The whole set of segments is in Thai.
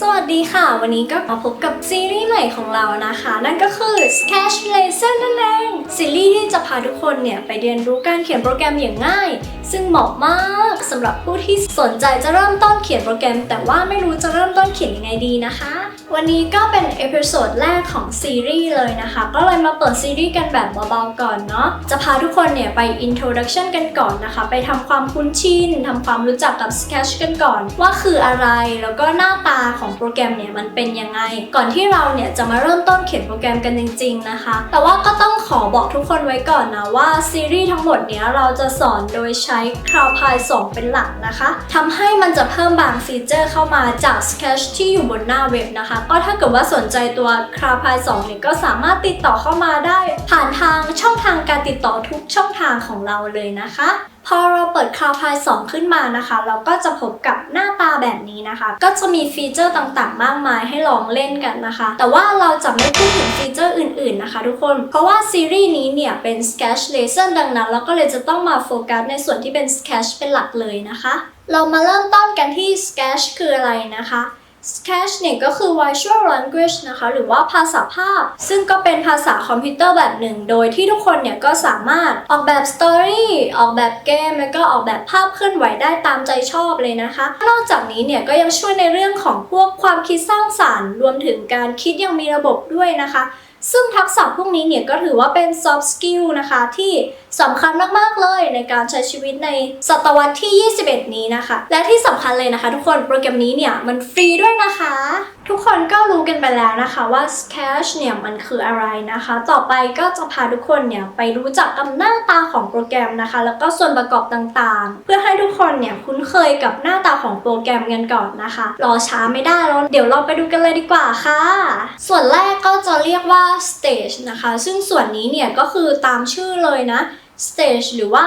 สวัสดีค่ะ วันนี้ก็มาพบกับซีรีส์ใหม่ของเรานะคะ นั่นก็คือ Sketch Lesson นั่นเองซีรีส์ที่จะพาทุกคนเนี่ย ไปเรียนรู้การเขียนโปรแกรมอย่างง่าย ซึ่งเหมาะมากสำหรับผู้ที่สนใจจะเริ่มต้นเขียนโปรแกรม แต่ว่าไม่รู้จะเริ่มต้นเขียนยังไงดีนะคะ วันนี้ก็เป็นเอพิโซดแรกของซีรีส์เลยนะคะ ก็เลยมาเปิดซีรีส์กันแบบเบาๆก่อนเนาะ จะพาทุกคนเนี่ยไป introduction กันก่อนนะคะ ไปทำความคุ้นชินทำความรู้จักกับ Sketch กันก่อน ว่าคืออะไร แล้วก็หน้าตาของโปรแกรมเนี่ยมันเป็นยังไง ก่อนที่เราเนี่ยจะมาเริ่มต้นเขียนโปรแกรมกันจริง ๆนะคะ แต่ว่าก็ต้องขอบอกทุกคนไว้ก่อนนะว่าซีรีส์ทั้งหมดเนี้ยเราจะสอนโดยใช้ CrowdPy 2 เป็นหลักนะคะทำให้มันจะเพิ่มบางฟีเจอร์เข้ามาจาก Sketch ที่อยู่บนหน้าเว็บนะคะก็ถ้าเกิดว่าสนใจตัว CrowdPy 2เนี่ยก็สามารถติดต่อเข้ามาได้ ผ่านทางช่องทางการติดต่อทุกช่องทางของเราเลยนะคะ พอเราเปิด CrowdPy 2 ขึ้นมานะคะ เราก็จะพบกับหน้าตาแบบนี้นะคะ ก็จะมีฟีเจอร์ต่างๆ มากมายให้ลองเล่นกันนะคะ แต่ว่าเราจะไม่พูดถึงฟีเจอร์อื่นๆนะคะทุกคน เพราะว่าซีรีส์นี้เนี่ยเป็น Sketch Lesson ดังนั้น เราก็เลยจะต้องมาโฟกัสในส่วนที่เป็น Sketch เป็นหลักเลยนะคะ เรามาเริ่มต้นกันที่ Sketch คืออะไรนะคะ Sketch เนี่ยก็คือ Visual Language นะคะ หรือว่าภาษาภาพ ซึ่งก็เป็นภาษาคอมพิวเตอร์แบบหนึ่ง โดยที่ทุกคนเนี่ยก็สามารถออกแบบสตอรี่ออกแบบเกม แล้วก็ออกแบบภาพเคลื่อนไหวได้ตามใจชอบเลยนะคะ นอกจากนี้เนี่ยก็ยังช่วยในเรื่องของพวกความคิดสร้างสารรค์ รวมถึงการคิดอยังมีระบบด้วยนะคะ ซึ่งทักษะพวกนี้เนี่ยก็ถือว่าเป็น soft skill นะคะที่สำคัญมาก ๆ เลยในการใช้ชีวิตในศตวรรษที่ 21 นี้นะคะ และที่สำคัญเลยนะคะ ทุกคนโปรแกรมนี้เนี่ยมันฟรีด้วยนะคะทุกคนก็รู้กันไปแล้วนะคะว่า Sketch เนี่ยมันคืออะไรนะคะ ต่อไปก็จะพาทุกคนเนี่ยไปรู้จักกับหน้าตาของโปรแกรมนะคะ แล้วก็ส่วนประกอบต่างๆ เพื่อให้ทุกคนเนี่ยคุ้นเคยกับหน้าตาของโปรแกรมกันก่อนนะคะ รอช้าไม่ได้แล้วเดี๋ยวเราไปดูกันเลยดีกว่าค่ะ ส่วนแรกก็จะเรียกว่า stage นะคะ ซึ่งส่วนนี้เนี่ยก็คือตามชื่อเลยนะ stage หรือว่า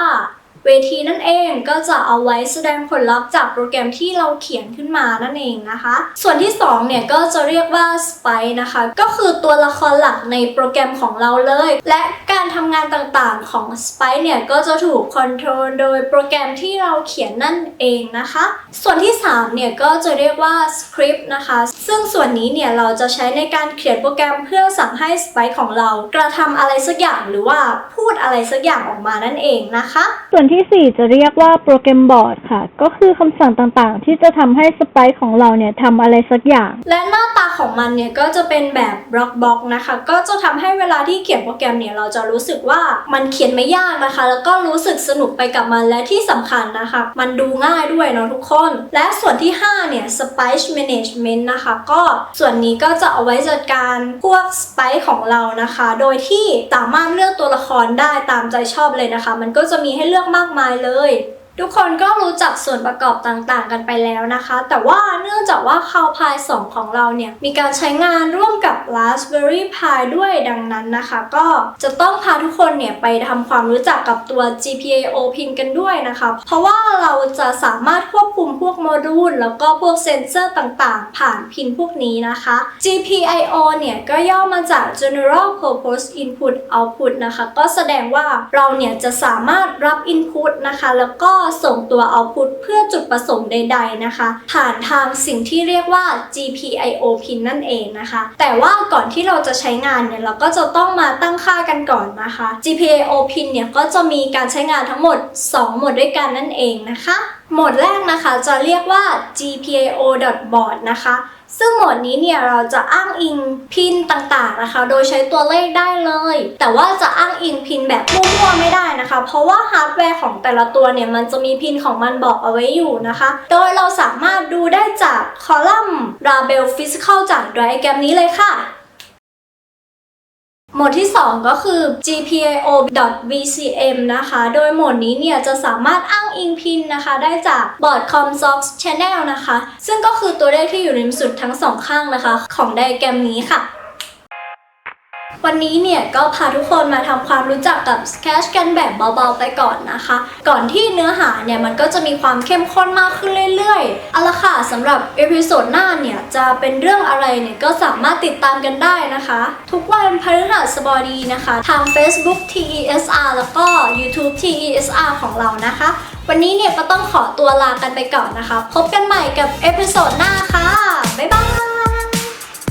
เวทีนั่นเองก็จะเอาไว้แสดงผลลัพธ์จากโปรแกรมที่เราเขียนขึ้นมานั่นเองนะคะ ส่วนที่2เนี่ยก็จะเรียกว่า Spike นะคะ ก็คือตัวละครหลักในโปรแกรมของเราเลย และการทำงานต่างๆของ Spike เนี่ยก็จะถูกคอนโทรลโดยโปรแกรมที่เราเขียนนั่นเองนะคะ ส่วนที่3เนี่ยก็จะเรียกว่า Script นะคะ ซึ่งส่วนนี้เนี่ยเราจะใช้ในการเขียนโปรแกรมเพื่อสั่งให้ Spike ของเรา กระทำอะไรสักอย่างหรือว่าพูดอะไรสักอย่างออกมานั่นเองนะคะ ส่วนที่ 4 จะเรียกว่าโปรแกรมบอร์ดค่ะ ก็คือคำสั่งต่างๆ ที่จะทำให้สไปค์ของเราเนี่ยทำอะไรสักอย่าง และหน้าตา ของมันเนี่ยก็จะเป็นแบบบล็อกบล็อกนะคะ ก็จะทำให้เวลาที่เขียนโปรแกรมเนี่ยเราจะรู้สึกว่ามันเขียนไม่ยากนะคะ แล้วก็รู้สึกสนุกไปกับมันและที่สำคัญนะคะ มันดูง่ายด้วยเนาะทุกคน และส่วนที่ 5 เนี่ย Spice Management นะคะ ก็ส่วนนี้ก็จะเอาไว้จัดการพวก Spice ของเรานะคะ โดยที่สามารถเลือกตัวละครได้ตามใจชอบเลยนะคะ มันก็จะมีให้เลือกมากมายเลย ทุกคนก็รู้จักส่วนประกอบต่างๆ กันไปแล้วนะคะ แต่ว่าเนื่องจากว่าคาวพาย2ของเราเนี่ยมีการใช้งานร่วมกับ Raspberry Pi ด้วยดังนั้นนะคะ ก็จะต้องพาทุกคนเนี่ยไปทำความรู้จักกับตัว GPIO pin กันด้วยนะคะ เพราะว่าเราจะสามารถควบคุมพวกโมดูล แล้วก็พวกเซนเซอร์ต่างๆ ผ่านพินพวกนี้นะคะ GPIO เนี่ยก็ย่อมาจาก General Purpose Input Output นะคะ ก็แสดงว่าเราเนี่ยจะสามารถรับ Input นะคะ แล้วก็ส่งตัว Output เพื่อจุดประสงค์ใด ๆนะคะ ผ่านทางสิ่งที่เรียกว่า GPIO pin นั่นเองนะคะ แต่ว่าก่อนที่เราจะใช้งานเนี่ยเราก็จะต้องมาตั้งค่ากันก่อนนะคะ GPA Opin เนี่ยก็จะมีการใช้งานทั้งหมด 2 หมดด้วยกันนั่นเองนะคะ โหมดแรกนะคะจะเรียกว่า GPAO.board นะคะ ซึ่งโหมดนี้เนี่ยเราจะอ้างอิงพินต่างๆนะคะ โดยใช้ตัวเลขได้ แต่ว่าจะอ้างอิงพินแบบมั่วๆไม่ได้นะคะ เพราะว่าฮาร์ดแวร์ของแต่ละตัวเนี่ยมันจะมีพินของมันบอกเอาไว้อยู่นะคะ โดยเราสามารถดูได้จากคอลัมน์ Label Physical จากไดอะแกรมนี้เลยค่ะโหมดที่ 2 ก็คือ GPIO.VCM นะคะ โดยโหมดนี้เนี่ยจะสามารถอ้างอิงพินนะคะ ได้จากบอร์ด ComSox Channel นะคะ ซึ่งก็คือตัวเลขที่อยู่ริมสุดทั้งสองข้างนะคะ ของไดแกรมนี้ค่ะ วันนี้เนี่ยก็พาทุกคนมาทำความรู้จักกับ Sketch กันแบบเบาๆไปก่อนนะคะ ก่อนที่เนื้อหาเนี่ยมันก็จะมีความเข้มข้นมากขึ้นเรื่อยๆเอาละค่ะสำหรับเอพิโซดหน้าเนี่ยจะเป็นเรื่องอะไรเนี่ยก็สามารถติดตามกันได้นะคะ ทุกวันพฤหัสบดีนะคะ ทาง Facebook TESR แล้วก็ YouTube TESR ของเรานะคะ วันนี้เนี่ยก็ต้องขอตัวลากันไปก่อนนะคะ พบกันใหม่กับเอพิโซดหน้าค่ะ บ๊ายบาย